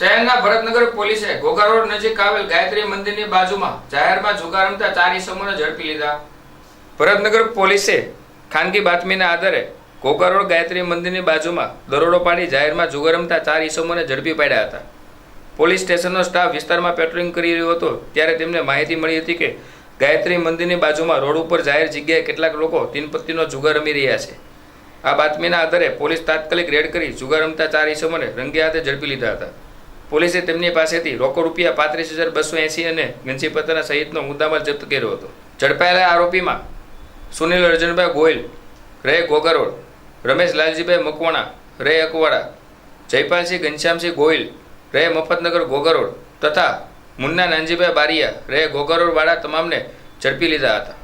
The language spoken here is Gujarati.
શહેરના ભરતનગર પોલીસે ઘોઘા રોડ નજીક આવેલ ગાયત્રી મંદિરની બાજુમાં જાહેરમાં જુગાર રમતા ચાર ઈસમોને ઝડપી લીધા. ભરતનગર પોલીસે ખાનગી બાતમીના આધારે ઘોઘા રોડ ગાયત્રી મંદિરની બાજુમાં દરોડો પાડી જાહેરમાં જુગાર રમતા ચાર ઈસમોને ઝડપી પાડ્યા હતા. પોલીસ સ્ટેશનનો સ્ટાફ વિસ્તારમાં પેટ્રોલિંગ કરી રહ્યો હતો, ત્યારે તેમને માહિતી મળી હતી કે ગાયત્રી મંદિરની બાજુમાં રોડ ઉપર જાહેર જગ્યાએ કેટલાક લોકો તીનપત્તીનો જુગાર રમી રહ્યા છે. આ બાતમીના આધારે પોલીસ તાત્કાલિક રેડ કરી જુગાર રમતા ચાર ઈસમોને રંગે હાથે ઝડપી લીધા હતા. પોલીસે તેમની પાસેથી રોકડ રૂપિયા પાંત્રીસ હજાર બસો એંસી અને ગંજી પત્રના સહિતનો મુદ્દામાલ જપ્ત કર્યો હતો. ઝડપાયેલા આરોપીમાં સુનિલ અર્જુનભાઈ ગોયલ, રે ગોગરોડ રમેશ લાલજીભાઈ મકવાણા, રે અકવાડા, જયપાલસિંહ ઘનશ્યામસિંહ ગોયલ, રે મફતનગર ગોગરોડ તથા મુન્ના નાનજીભાઈ બારિયા, રે ગોગરોડવાળા તમામને ઝડપી લીધા હતા.